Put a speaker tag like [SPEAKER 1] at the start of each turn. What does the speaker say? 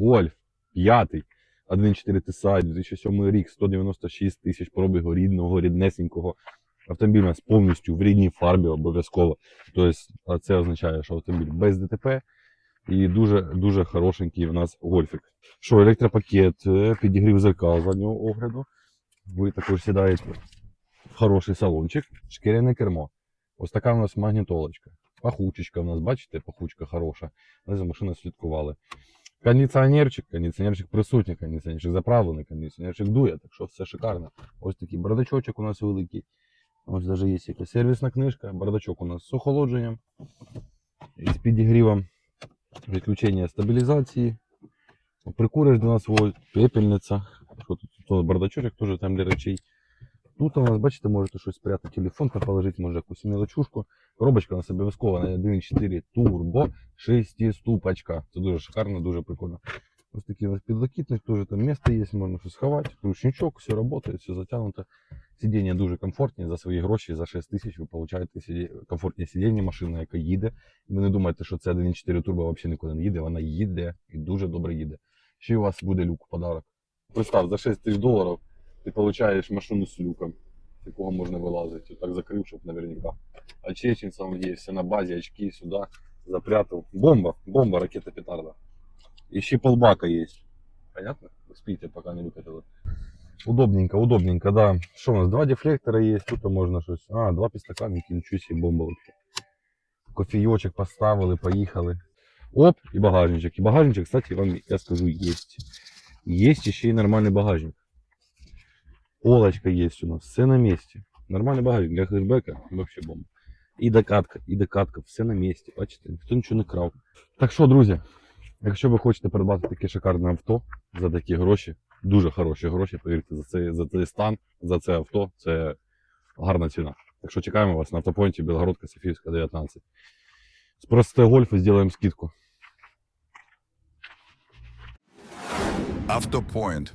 [SPEAKER 1] Гольф, п'ятий, 1.4 TSI, 2007 рік, 196 тисяч пробігу рідного, ріднесенького. Автомобіль у нас повністю в рідній фарбі обов'язково. Тобто, це означає, що автомобіль без ДТП і дуже дуже хорошенький у нас гольфик. Що, електропакет, е, підігрів зеркал заднього огляду. Ви також сідаєте в хороший салончик, шкіряне кермо. Ось така у нас магнітолочка. Пахучечка у нас, бачите, пахучка хороша. Ми за машиною слідкували. Кондиціонерчик, кондиціонерчик присутній, кондиціонерчик заправлений, кондиціонерчик дує, так що все шикарно. Ось такий бардачочок у нас великий. Ось навіть є якась сервісна книжка. Бардачок у нас з охолодженням, з підігрівом, відключення стабілізації. Прикуриш 12 вольт, пепельниця. Бардачочок теж там для речей. Тут у нас, бачите, можете щось спрятати, телефон там положити, може якусь мілочушку. Коробочка у нас обов'язково на 1.4 турбо, 6 ступочка. Це дуже шикарно, дуже прикольно. Ось такий у нас підлокітник, теж там місце є, можна щось сховати. Ручничок, все працює, все затягнуто. Сидіння дуже комфортні. За свої гроші, за 6 тисяч ви получаєте сиді... комфортні сидіння, машина, яка їде. Ви не думаєте, що це 1.4 турбо взагалі нікуди не їде. Вона їде і дуже добре їде. Ще у вас буде люк в подарок. Представ, за 6 тисяч доларів ти получаєш машину з люком, з якого можна вилазити. Так закрив, щоб наверняка. А чеченцям є все на базі, очки сюди запрятав. Бомба, бомба, ракета петарда. І ще полбака є. Понятно? Ви спите, поки не викатили. Удобненько, удобненько, да. Що у нас? Два дефлектора є, тут можна щось. А, два підстаканники, нічого себе бомба. вообще. Кофійочок поставили, поїхали. Оп, і багажничок. І багажничок, кстати, вам я скажу, є. Є ще й нормальний багажник. Полочка є у нас, все на місці. Нормальний багажник для хешбека, вообще бомба. І докатка, і докатка, все на місці. Бачите, ніхто нічого не крав. Так що, друзі, якщо ви хочете придбати таке шикарне авто за такі гроші, дуже хороші гроші, повірте, за цей, за цей стан, за це авто, це гарна ціна. Так що чекаємо вас на автопойнті Білгородка Софіївська 19. Спросите гольф і зробимо скидку.
[SPEAKER 2] Автопоінт.